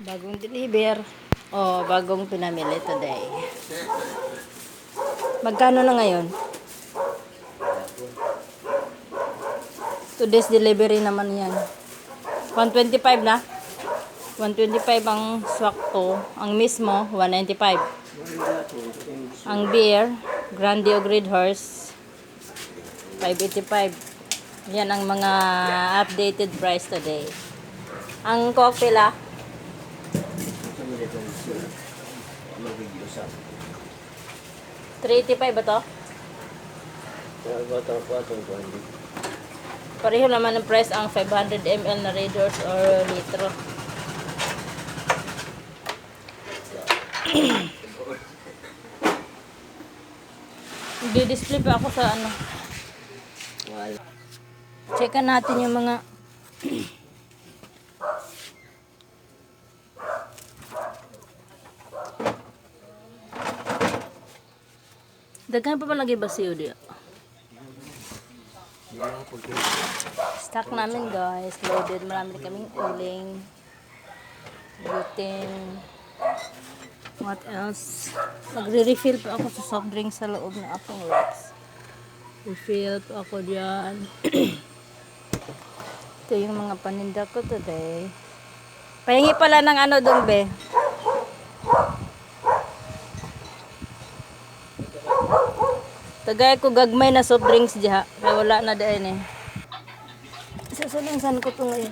Bagong deliver. Oh, bagong pinamili today. Magkano na ngayon? Today's delivery naman yan. 125 na? 125 ang swakto. Ang mismo, 195. Ang beer, Grande Grid Horse, 585. Yan ang mga updated price today. Ang cocktail ah, 385 ba to? Pareho naman ang price ang 500 ml na Raiders or litro. Di-display pa ako sa ano. Checkan natin yung mga Daghan pa palagi ba siyo di? Stock namin guys, loaded. Marami kaming uling. Gluten. What else? Magre-refill pa ako sa soft drink sa loob ng apong rocks. Refill pa ako dyan. Ito yung mga paninda ko today. Pahingi pala ng ano doon, be. Tagay ko gagmay na soft drinks diha. Kaya wala na dahil eh. Sasalansan ko to ngayon.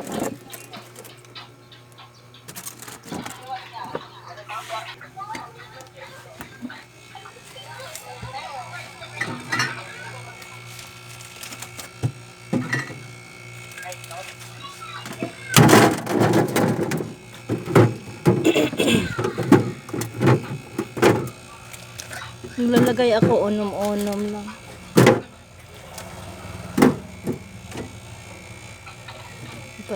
Lalagay ako onom-onom lang. Ito.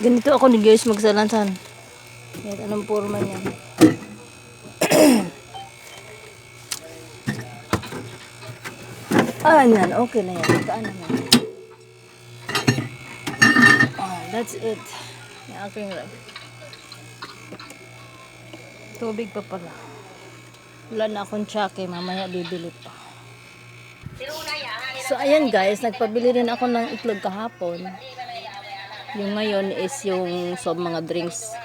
Ganito ako ni guys magsalansan. Kahit anong forma niya. Ah, yan. Okay na yan. Kaan naman. Ah, that's it. Yung aking rag. Tubig pa pala. Wala na akong tsake. Mamaya bibili pa. So, ayan guys. Nagpabili rin ako ng itlog kahapon. Yung ngayon is yung so, mga drinks.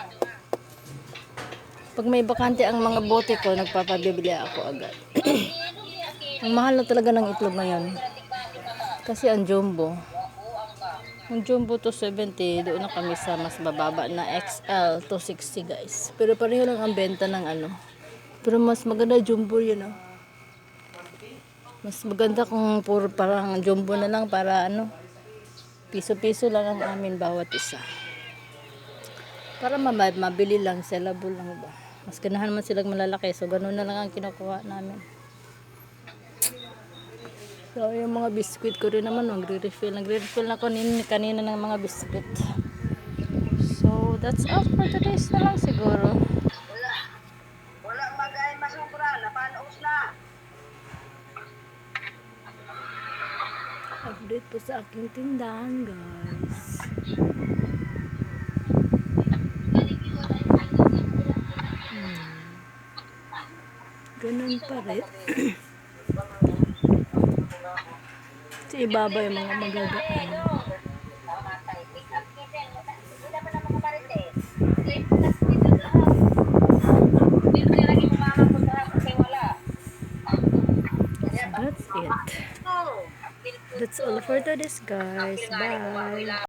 Pag may bakante ang mga bote ko, nagpapabibili ako agad. Ang mahal na talaga ng itlog ngayon. Kasi ang jumbo. Ang jumbo to 70, doon na kami sa mas bababa na XL to 60 guys. Pero pareho lang ang benta ng ano. Pero mas maganda jumbo yun ah. Mas maganda kung puro parang jumbo na lang para ano. Piso-piso lang ang amin bawat isa. Para mabili lang, sellable lang ba. Mas ganahan man silang malalaki. So, ganun na lang ang kinukuha namin. So, yung mga biskuit ko rin naman, magre-refill. Nagre-refill na ko nin, kanina ng mga biskuit. So, that's all for today's na lang siguro. Wala magay masubra, napanaos na. Update po sa aking tindahan, guys. Hmm. Ganun pa rin. sa ibaba yung mga magagaan. That's it. That's all for today's guys. Bye.